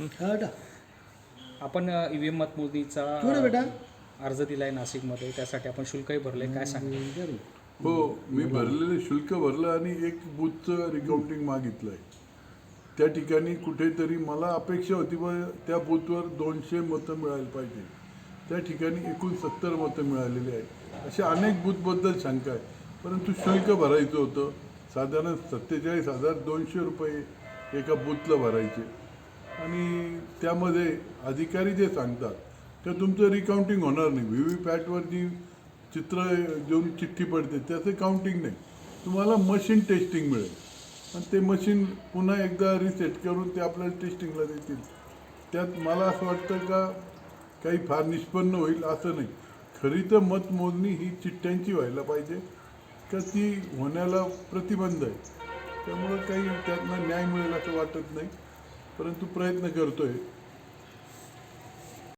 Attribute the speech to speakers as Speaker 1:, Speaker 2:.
Speaker 1: हा बेटा
Speaker 2: आपण ई व्ही एम मतमोजणीचा
Speaker 1: थोडं बेटा.
Speaker 2: अर्ज दिलाय नाशिकमध्ये त्यासाठी आपण शुल्कही भरलंय. काय सांगा
Speaker 3: हो मी भरलेलं शुल्क भरलं आणि एक बूथचं रिकाउंटिंग मागितलंय. त्या ठिकाणी कुठेतरी मला अपेक्षा होती बा त्या बूथवर दोनशे मतं मिळायला पाहिजे. त्या ठिकाणी एकूण सत्तर मतं मिळालेली आहेत. अशा अनेक बूथबद्दल शंका आहे परंतु शुल्क भरायचं होतं. साधारण सत्तेचाळीस हजार दोनशे रुपये एका बूथला भरायचे. आणि त्यामध्ये अधिकारी जे सांगतात तर तुमचं रिकाउंटिंग होणार नाही. व्ही व्ही पॅटवर जी चित्र देऊन चिठ्ठी पडते त्याचं काउंटिंग नाही. तुम्हाला मशीन टेस्टिंग मिळेल. आणि ते मशीन पुन्हा एकदा रिसेट करून ते आपल्याला टेस्टिंगला देतील. त्यात मला असं वाटतं का काही फार निष्पन्न होईल असं नाही. खरी तर मतमोजणी ही चिठ्ठ्यांची व्हायला पाहिजे का ती होण्याला प्रतिबंध आहे. त्यामुळं काही त्यातनं न्याय मिळेल असं वाटत नाही. परंतु प्रयत्न करतोय.